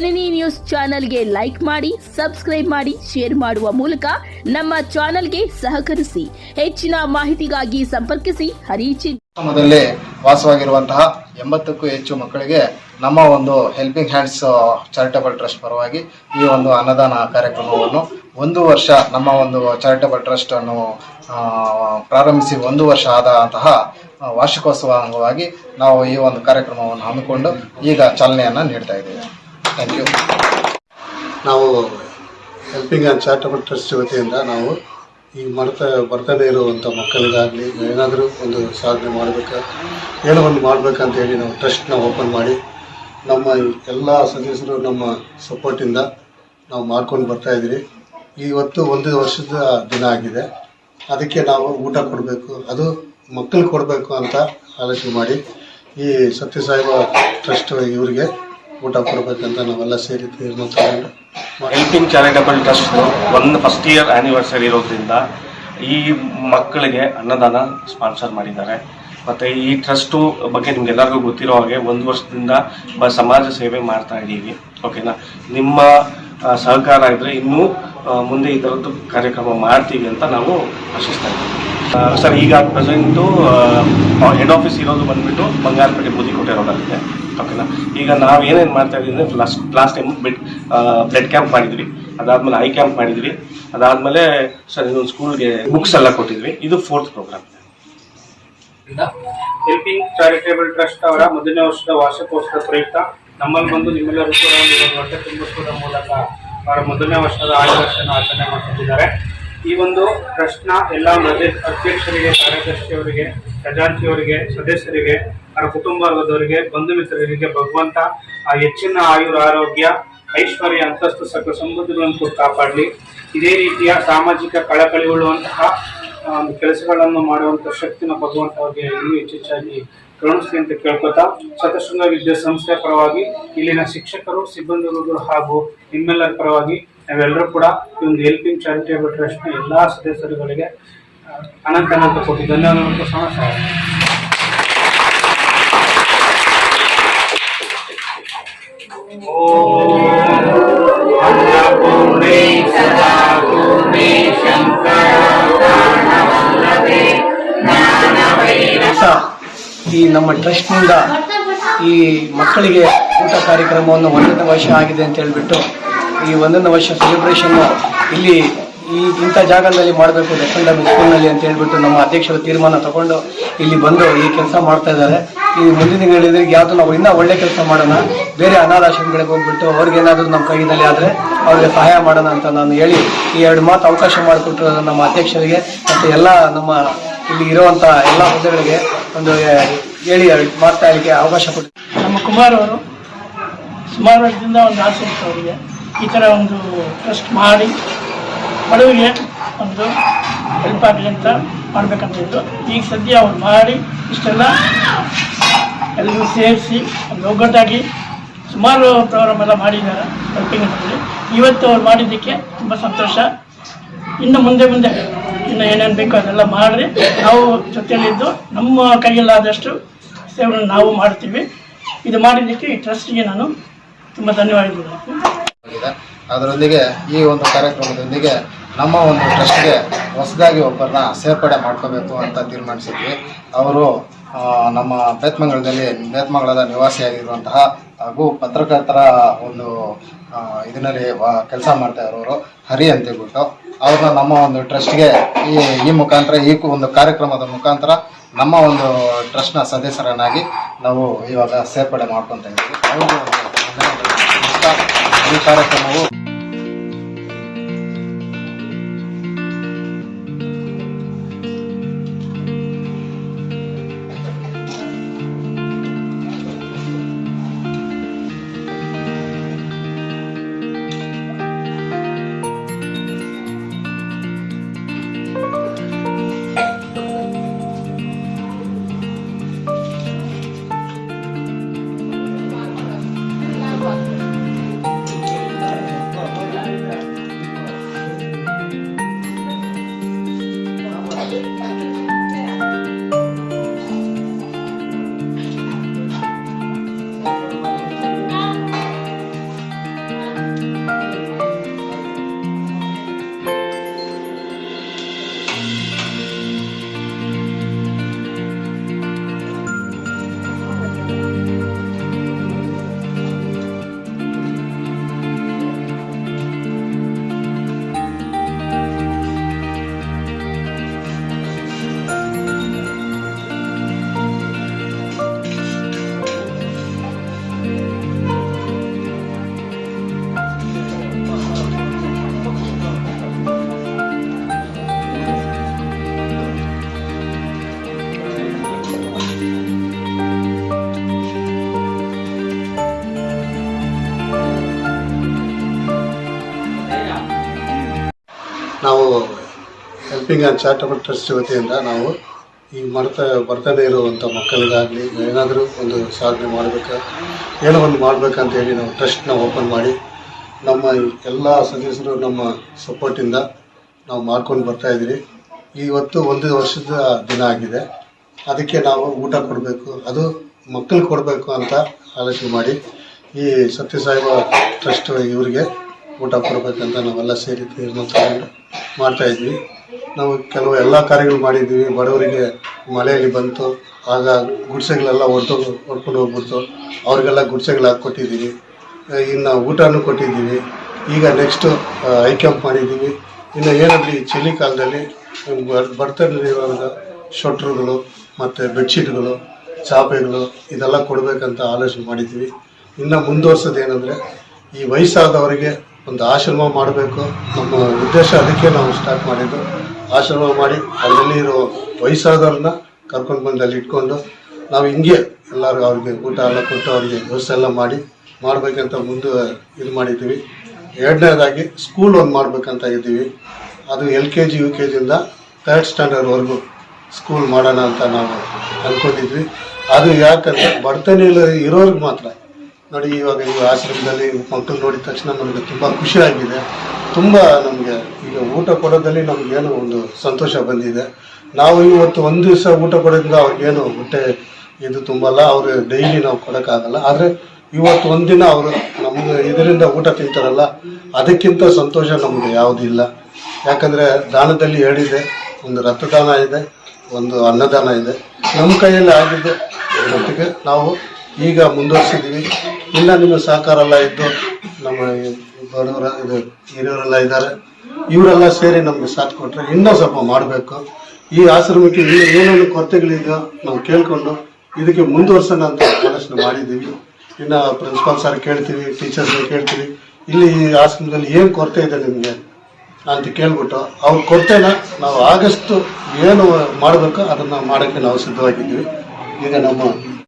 ಜನನಿ news ಚಾನೆಲ್ಗೆ like ಮಾಡಿ, subscribe ಮಾಡಿ, ಶೇರ್ ಮಾಡುವ ಮೂಲಕ ನಮ್ಮ ಚಾನೆಲ್ಗೆ ಸಹಕರಿಸಿ, ಹೆಚ್ಚಿನ ಮಾಹಿತಿಗಾಗಿ ಸಂಪರ್ಕಿಸಿ, ಹರಿಚಿ ಗ್ರಾಮದಲ್ಲಿ ವಾಸವಾಗಿರುವಂತಹ ಎಂಬತ್ತಕ್ಕೂ ಹೆಚ್ಚು ಮಕ್ಕಳಿಗೆ ನಮ್ಮ ಒಂದು ಹೆಲ್ಪಿಂಗ್ ಹ್ಯಾಂಡ್ಸ್ ಚಾರಿಟಬಲ್ ಟ್ರಸ್ಟ್ ಪರವಾಗಿ ಈ ಒಂದು ಅನ್ನದಾನ ಕಾರ್ಯಕ್ರಮವನ್ನು ಒಂದು ವರ್ಷ ನಮ್ಮ ಒಂದು ಚಾರಿಟಬಲ್ ಟ್ರಸ್ಟ್ ಅನ್ನು ಪ್ರಾರಂಭಿಸಿ ಒಂದು ವರ್ಷ ಆದಂತಹ ವಾರ್ಷಿಕೋತ್ಸವ ಅಂಗವಾಗಿ ನಾವು ಈ ಒಂದು ಕಾರ್ಯಕ್ರಮವನ್ನು ಹಮ್ಮಿಕೊಂಡು ಈಗ ಚಾಲನೆಯನ್ನು ನೀಡ್ತಾ ಇದ್ದೇವೆ. ಥ್ಯಾಂಕ್ ನಾವು ಹೆಲ್ಪಿಂಗ್ ಆ್ಯಂಡ್ ಚಾರಿಟಬಲ್ ಟ್ರಸ್ಟ್ ವತಿಯಿಂದ ನಾವು ಈ ಮಾಡ್ತಾ ಬರ್ತಾನೆ ಇರುವಂಥ ಮಕ್ಕಳಿಗಾಗಲಿ, ಏನಾದರೂ ಒಂದು ಸಾಧನೆ ಮಾಡಬೇಕು, ಏನೋ ಒಂದು ಮಾಡಬೇಕಂತ ಹೇಳಿ ನಾವು ಟ್ರಸ್ಟ್ನ ಓಪನ್ ಮಾಡಿ, ನಮ್ಮ ಎಲ್ಲ ಸದಸ್ಯರು ನಮ್ಮ ಸಪೋರ್ಟಿಂದ ನಾವು ಮಾಡ್ಕೊಂಡು ಬರ್ತಾ ಇದ್ದೀವಿ ಇವತ್ತು ಒಂದು ವರ್ಷದ ದಿನ ಆಗಿದೆ. ಅದಕ್ಕೆ ನಾವು ಊಟ ಕೊಡಬೇಕು, ಅದು ಮಕ್ಕಳು ಕೊಡಬೇಕು ಅಂತ ಆಲೋಚನೆ ಮಾಡಿ ಈ ಸತ್ಯಸಾಯಿಬ ಟ್ರಸ್ಟ್ ಇವರಿಗೆ ಊಟ ಕೊಡಬೇಕಂತ ನಾವೆಲ್ಲ ಸೇರಿ ತೀರ್ಮಾನ ಹೆಲ್ಪಿಂಗ್ ಚಾರಿಟಬಲ್ ಟ್ರಸ್ಟ್ ಒಂದು ಫಸ್ಟ್ ಇಯರ್ ಆ್ಯನಿವರ್ಸರಿ ಇರೋದ್ರಿಂದ ಈ ಮಕ್ಕಳಿಗೆ ಅನ್ನದಾನ ಸ್ಪಾನ್ಸರ್ ಮಾಡಿದ್ದಾರೆ. ಮತ್ತು ಈ ಟ್ರಸ್ಟು ಬಗ್ಗೆ ನಿಮ್ಗೆಲ್ಲರಿಗೂ ಗೊತ್ತಿರೋ ಹಾಗೆ ಒಂದು ವರ್ಷದಿಂದ ಬ ಸಮಾಜ ಸೇವೆ ಮಾಡ್ತಾ ಇದ್ದೀವಿ. ಓಕೆನಾ ನಿಮ್ಮ ಸಹಕಾರ ಇದ್ದರೆ ಇನ್ನೂ ಮುಂದೆ ಈ ಥರದ್ದು ಕಾರ್ಯಕ್ರಮ ಮಾಡ್ತೀವಿ ಅಂತ ನಾವು ಆಶಿಸ್ತಾ ಇದ್ದೀವಿ. ಸರ್, ಈಗ ಪ್ರೆಸೆಂಟು ಹೆಡ್ ಆಫೀಸ್ ಇರೋದು ಬಂದ್ಬಿಟ್ಟು ಬಂಗಾರಪೇಟೆ ಬೂದಿಕೋಟೆ ರೋಡಲ್ಲಿದೆ. ಓಕೆನಾ ಈಗ ನಾವು ಏನೇನು ಮಾಡ್ತಾ ಇದ್ದೀವಿ last last time bed blood camp ಮಾಡಿದ್ವಿ. ಅದಾದಮೇಲೆ ಐ ಕ್ಯಾಂಪ್ ಮಾಡಿದ್ವಿ. ಅದಾದಮೇಲೆ ಸರ್ ಇನ್ನೊಂದು ಸ್ಕೂಲ್ಗೆ ಬುಕ್ಸ್ ಎಲ್ಲ ಕೊಟ್ಟಿದ್ವಿ. ಇದು fourth program helping charitable trust ಅವರ ಮೊದಲನೇ ವರ್ಷದ ವಾರ್ಷಿಕೋತ್ಸವ ಪ್ರಯುಕ್ತ ನಮ್ಮಲ್ಲಿ ಬಂದು ನಿಮ್ಮೆಲ್ಲರೂ ಕೂಡ ಒಂದು ವರ್ಷ ತುಂಬಿಸುವುದರ ಮೂಲಕ ಅವರ ಮೊದಲನೇ ವರ್ಷದ ಆಯುರ್ವೇಶನ ಆಚರಣೆ ಮಾಡ್ತಿದ್ದಾರೆ. ಈ ಒಂದು ಟ್ರಸ್ಟ್ನ ಎಲ್ಲ ಅಧ್ಯ- ಅಧ್ಯಕ್ಷರಿಗೆ, ಕಾರ್ಯದರ್ಶಿಯವರಿಗೆ, ಖಜಾಂಚಿಯವರಿಗೆ, ಸದಸ್ಯರಿಗೆ ಅವರ ಕುಟುಂಬ ವರ್ಗದವರಿಗೆ, ಬಂಧು ಮಿತ್ರರಿಗೆ, ಭಗವಂತ, ಆ ಹೆಚ್ಚಿನ ಆಯುರ ಆರೋಗ್ಯ, ಐಶ್ವರ್ಯ, ಅಂತಸ್ತು, ಸಕಲ ಸಮೃದ್ಧಿಗಳನ್ನು ಕಾಪಾಡಲಿ. ಇದೇ ರೀತಿಯ ಸಾಮಾಜಿಕ ಕಳಕಳಿ ಉಳ್ಳುವಂತಹ ಒಂದು ಕೆಲಸಗಳನ್ನು ಮಾಡುವಂತ ಶಕ್ತಿನ ಭಗವಂತ ಅವರಿಗೆ ಇನ್ನೂ ಹೆಚ್ಚೆಚ್ಚಾಗಿ ಕರುಣಿಸ್ಲಿ ಅಂತ ಕೇಳ್ಕೊತಾ ವಿದ್ಯಾ ಸಂಸ್ಥೆಯ ಪರವಾಗಿ ಇಲ್ಲಿನ ಶಿಕ್ಷಕರು, ಸಿಬ್ಬಂದಿಗಳು ಹಾಗೂ ನಿಮ್ಮೆಲ್ಲರ ಪರವಾಗಿ ನಾವೆಲ್ಲರೂ ಕೂಡ ಈ ಒಂದು ಹೆಲ್ಪಿಂಗ್ ಚಾರಿಟೇಬಲ್ ಟ್ರಸ್ಟ್ನ ಎಲ್ಲ ಸದಸ್ಯರುಗಳಿಗೆ ಅನಂತ ಅನಂತ ಕೋಟಿ ಧನ್ಯವಾದಗಳು ಈ ನಮ್ಮ ಟ್ರಸ್ಟ್ನಿಂದ ಈ ಮಕ್ಕಳಿಗೆ ಊಟ ಕಾರ್ಯಕ್ರಮವನ್ನು ಒಂದನೇ ವರ್ಷ ಆಗಿದೆ ಅಂತ ಹೇಳಿಬಿಟ್ಟು ಈ ಒಂದನೇ ವರ್ಷ ಸೆಲೆಬ್ರೇಷನ್ನು ಇಲ್ಲಿ ಈ ಇಂಥ ಜಾಗದಲ್ಲಿ ಮಾಡಬೇಕು ಲೆಫ್ಟ್ ಸ್ಕೂಲ್ನಲ್ಲಿ ಅಂತ ಹೇಳ್ಬಿಟ್ಟು ನಮ್ಮ ಅಧ್ಯಕ್ಷರು ತೀರ್ಮಾನ ತಗೊಂಡು ಇಲ್ಲಿ ಬಂದು ಈ ಕೆಲಸ ಮಾಡ್ತಾ ಇದ್ದಾರೆ. ಈ ಮುಂದಿನ ದಿನಗಳಲ್ಲಿ ಯಾವುದು ನಾವು ಇನ್ನೂ ಒಳ್ಳೆ ಕೆಲಸ ಮಾಡೋಣ, ಬೇರೆ ಅನಾಥಾಶ್ರಮಗಳಿಗೆ ಹೋಗ್ಬಿಟ್ಟು ಅವ್ರಿಗೇನಾದರೂ ನಮ್ಮ ಕೈಯಲ್ಲಿ ಆದರೆ ಅವ್ರಿಗೆ ಸಹಾಯ ಮಾಡೋಣ ಅಂತ ನಾನು ಹೇಳಿ ಈ ಎರಡು ಮಾತು ಅವಕಾಶ ಮಾಡಿಕೊಟ್ಟಿರೋ ನಮ್ಮ ಅಧ್ಯಕ್ಷರಿಗೆ ಮತ್ತು ಎಲ್ಲ ನಮ್ಮ ಇಲ್ಲಿ ಇರುವಂಥ ಎಲ್ಲ ಹುದ್ದೆಗಳಿಗೆ ಒಂದು ಹೇಳಿ ಮಾಡ್ತಾ ಇರಲಿಕ್ಕೆ ಅವಕಾಶ ಕೊಟ್ಟು ನಮ್ಮ ಕುಮಾರ್ ಅವರು ಸುಮಾರು ವರ್ಷದಿಂದ ಒಂದು ಆಸೆ ಅವರಿಗೆ. ಈ ಥರ ಒಂದು ಟ್ರಸ್ಟ್ ಮಾಡಿ ಬಡವರಿಗೆ ಒಂದು ಹೆಲ್ಪ್ ಆಗಲಿ ಅಂತ ಮಾಡ್ಬೇಕಂತ ಇತ್ತು. ಈಗ ಸದ್ಯ ಅವ್ರು ಮಾಡಿ ಇಷ್ಟೆಲ್ಲ ಎಲ್ಲರೂ ಸೇರಿಸಿ ಒಂದು ಒಗ್ಗಟ್ಟಾಗಿ ಸುಮಾರು ಪ್ರೋಗ್ರಾಮ್ ಎಲ್ಲ ಮಾಡಿದ್ದಾರೆ ಹೆಲ್ಪಿಂಗ್ ಇವತ್ತು ಅವ್ರು ಮಾಡಿದ್ದಕ್ಕೆ ತುಂಬ ಸಂತೋಷ. ಇನ್ನು ಮುಂದೆ ಮುಂದೆ ಇನ್ನು ಏನೇನು ಬೇಕೋ ಅದೆಲ್ಲ ಮಾಡಿರಿ. ನಾವು ಜೊತೆಯಲ್ಲಿದ್ದು ನಮ್ಮ ಕೈಯಲ್ಲಾದಷ್ಟು ಸೇವೆಗಳನ್ನು ನಾವು ಮಾಡ್ತೀವಿ. ಇದು ಮಾಡಿದ್ದಕ್ಕೆ ಈ ಟ್ರಸ್ಟಿಗೆ ನಾನು ತುಂಬ ಧನ್ಯವಾದಗಳು. ಅದರೊಂದಿಗೆ ಈ ಒಂದು ಕಾರ್ಯಕ್ರಮದೊಂದಿಗೆ ನಮ್ಮ ಒಂದು ಟ್ರಸ್ಟ್ಗೆ ಹೊಸದಾಗಿ ಒಬ್ಬರನ್ನ ಸೇರ್ಪಡೆ ಮಾಡ್ಕೋಬೇಕು ಅಂತ ತೀರ್ಮಾನಿಸಿದ್ವಿ. ಅವರು ನಮ್ಮ ಬೇತ್ಮಂಗಳದಲ್ಲಿ ಬೇತ್ಮಂಗಳದ ನಿವಾಸಿಯಾಗಿರುವಂತಹ ಹಾಗೂ ಪತ್ರಕರ್ತರ ಒಂದು ಇದರಲ್ಲಿ ಕೆಲಸ ಮಾಡ್ತಾ ಇರೋರು ಹರಿ ಅಂತ ಹೇಳ್ಬಿಟ್ಟು ಅವ್ರನ್ನ ನಮ್ಮ ಒಂದು ಟ್ರಸ್ಟ್ಗೆ ಈ ಈ ಮುಖಾಂತರ, ಈ ಒಂದು ಕಾರ್ಯಕ್ರಮದ ಮುಖಾಂತರ ನಮ್ಮ ಒಂದು ಟ್ರಸ್ಟ್ನ ಸದಸ್ಯರನ್ನಾಗಿ ನಾವು ಇವಾಗ ಸೇರ್ಪಡೆ ಮಾಡ್ಕೊತಾ ಇದ್ದೀವಿ. ಇಷ್ಟ ಈ ಕಾರ್ಯಕ್ರಮವು Helping and charitable trust ವತಿಯಿಂದ ನಾವು ಈ ಮಾಡ್ತಾ ಬರ್ತಾನೆ ಇರುವಂಥ ಮಕ್ಕಳಿಗಾಗಲಿ, ಏನಾದರೂ ಒಂದು ಸಾಧನೆ ಮಾಡಬೇಕು ಏನೋ ಒಂದು ಮಾಡಬೇಕಂತ ಹೇಳಿ ನಾವು ಟ್ರಸ್ಟ್ನ ಓಪನ್ ಮಾಡಿ, ನಮ್ಮ ಎಲ್ಲ ಸದಸ್ಯರು ನಮ್ಮ ಸಪೋರ್ಟಿಂದ ನಾವು ಮಾಡ್ಕೊಂಡು ಬರ್ತಾ ಇದ್ದೀವಿ ಇವತ್ತು ಒಂದು ವರ್ಷದ ದಿನ ಆಗಿದೆ. ಅದಕ್ಕೆ ನಾವು ಊಟ ಕೊಡಬೇಕು, ಅದು ಮಕ್ಕಳು ಕೊಡಬೇಕು ಅಂತ ಆಲೋಚನೆ ಮಾಡಿ ಈ ಸತ್ಯಸಾಯಿಬ ಟ್ರಸ್ಟ್ ಇವರಿಗೆ ಊಟ ಕೊಡಬೇಕಂತ ನಾವೆಲ್ಲ ಸೇರಿ ತೀರ್ಮಾನ ತಗೊಂಡು ಮಾಡ್ತಾ ಇದ್ವಿ ನಾವು ಕೆಲವು ಎಲ್ಲ ಕಾರ್ಯಗಳು ಮಾಡಿದ್ದೀವಿ. ಬಡವರಿಗೆ ಮಳೆಯಲ್ಲಿ ಬಂತು. ಆಗ ಗುಡಿಸೆಗಳೆಲ್ಲ ಹೊರ್ಟು ಹೊಡ್ಕೊಂಡು ಹೋಗ್ಬಿಡ್ತು. ಅವ್ರಿಗೆಲ್ಲ ಗುಡಿಸೆಗಳು ಹಾಕ್ಕೊಟ್ಟಿದ್ದೀವಿ ಇನ್ನು ಊಟನೂ ಕೊಟ್ಟಿದ್ದೀವಿ. ಈಗ ನೆಕ್ಸ್ಟು ಐ ಕ್ಯಾಂಪ್ ಮಾಡಿದ್ದೀವಿ. ಇನ್ನು ಏನಾದರೂ ಈ ಚಳಿ ಕಾಲದಲ್ಲಿ ಬರ್ತಡೇ ಶೊಟ್ರುಗಳು ಮತ್ತು ಬೆಡ್ಶೀಟ್ಗಳು ಚಾಪೆಗಳು ಇದೆಲ್ಲ ಕೊಡಬೇಕಂತ ಆಲೋಚನೆ ಮಾಡಿದ್ದೀವಿ. ಇನ್ನು ಮುಂದುವರ್ಸೋದು ಏನಂದರೆ, ಈ ವಯಸ್ಸಾದವರಿಗೆ ಒಂದು ಆಶ್ರಮ ಮಾಡಬೇಕು. ನಮ್ಮ ಉದ್ದೇಶ ಅದಕ್ಕೆ ನಾವು ಸ್ಟಾರ್ಟ್ ಮಾಡಿದ್ದು. ಆಶ್ರಮ ಮಾಡಿ ಅದರಲ್ಲಿ ಇರೋ ವಯಸ್ಸಾದವ್ರನ್ನ ಕರ್ಕೊಂಡು ಬಂದು ಅಲ್ಲಿ ಇಟ್ಕೊಂಡು ನಾವು ಹಿಂಗೆ ಎಲ್ಲರಿಗೂ ಅವ್ರಿಗೆ ಊಟ ಎಲ್ಲ ಕೊಟ್ಟು ಅವ್ರಿಗೆ ವ್ಯವಸ್ಥೆ ಎಲ್ಲ ಮಾಡಿ ಮಾಡಬೇಕಂತ ಮುಂದೆ ಇದು ಮಾಡಿದ್ದೀವಿ. ಎರಡನೇದಾಗಿ ಸ್ಕೂಲ್ ಒಂದು ಮಾಡಬೇಕಂತ ಇದ್ದೀವಿ. ಅದು L K G, U K ಜಿಯಿಂದ third ಸ್ಟ್ಯಾಂಡರ್ಡ್ವರೆಗೂ ಸ್ಕೂಲ್ ಮಾಡೋಣ ಅಂತ ನಾವು ಅಂದ್ಕೊಂಡಿದ್ವಿ ಅದು ಯಾಕಂದರೆ ಬಡತನ ಇರೋರಿಗೆ ಮಾತ್ರ. ನೋಡಿ ಇವಾಗ ಈ ಆಶ್ರಮದಲ್ಲಿ ಮಕ್ಕಳು ನೋಡಿದ ತಕ್ಷಣ ನಮಗೆ ತುಂಬ ಖುಷಿಯಾಗಿದೆ ತುಂಬ ನಮಗೆ ಈಗ ಊಟ ಕೊಡೋದಲ್ಲಿ ನಮಗೇನು ಒಂದು ಸಂತೋಷ ಬಂದಿದೆ. ನಾವು ಇವತ್ತು ಒಂದು ದಿವಸ ಊಟ ಕೊಡೋದ್ರಿಂದ ಅವ್ರಿಗೇನು ಹೊಟ್ಟೆ ಇದು ತುಂಬಲ್ಲ, ಅವರು ಡೈಲಿ ನಾವು ಕೊಡೋಕ್ಕಾಗಲ್ಲ. ಆದರೆ ಇವತ್ತು ಒಂದಿನ ಅವರು ನಮ್ಗೆ ಇದರಿಂದ ಊಟ ತಿಂತಾರಲ್ಲ, ಅದಕ್ಕಿಂತ ಸಂತೋಷ ನಮಗೆ ಯಾವುದೂ ಇಲ್ಲ ಯಾಕಂದರೆ ದಾನದಲ್ಲಿ ಹೇಳಿದೆ ಒಂದು ರಕ್ತದಾನ ಇದೆ, ಒಂದು ಅನ್ನದಾನ ಇದೆ. ನಮ್ಮ ಕೈಯಲ್ಲಿ ಆಗಿದ್ದು ಜೊತೆಗೆ ನಾವು ಈಗ ಮುಂದುವರಿಸಿದ್ದೀವಿ ಇಲ್ಲ ನಿಮ್ಮ ಸಹಕಾರ ಎಲ್ಲ ಇದ್ದು ನಮ್ಮ ಬಡವರ ಇದು ಹಿರಿಯವರೆಲ್ಲ ಇದ್ದಾರೆ. ಇವರೆಲ್ಲ ಸೇರಿ ನಮಗೆ ಸಾಥ್ ಕೊಟ್ಟರೆ ಇನ್ನೂ ಸ್ವಲ್ಪ ಮಾಡಬೇಕು. ಈ ಆಶ್ರಮಕ್ಕೆ ಇನ್ನೂ ಏನೇನು ಕೊರತೆಗಳಿದೆಯೋ ನಾವು ಕೇಳಿಕೊಂಡು ಇದಕ್ಕೆ ಮುಂದುವರ್ಸೋಣ ಅಂತ ಆಲೋಚನೆ ಮಾಡಿದ್ದೀವಿ. ಇನ್ನು ಪ್ರಿನ್ಸಿಪಾಲ್ ಸರ್ ಕೇಳ್ತೀವಿ, ಟೀಚರ್ಸ್ ಕೇಳ್ತೀವಿ. ಇಲ್ಲಿ ಈ ಆಶ್ರಮದಲ್ಲಿ ಏನು ಕೊರತೆ ಇದೆ ನಿಮಗೆ ಅಂತ ಕೇಳ್ಬಿಟ್ಟು ಅವ್ರ ಕೊರತೆನ ನಾವು ಆಗಸ್ಟು ಏನು ಮಾಡಬೇಕೋ ಅದನ್ನು ಮಾಡೋಕ್ಕೆ ನಾವು ಸಿದ್ಧವಾಗಿದ್ದೀವಿ. ಈಗ ನಮ್ಮ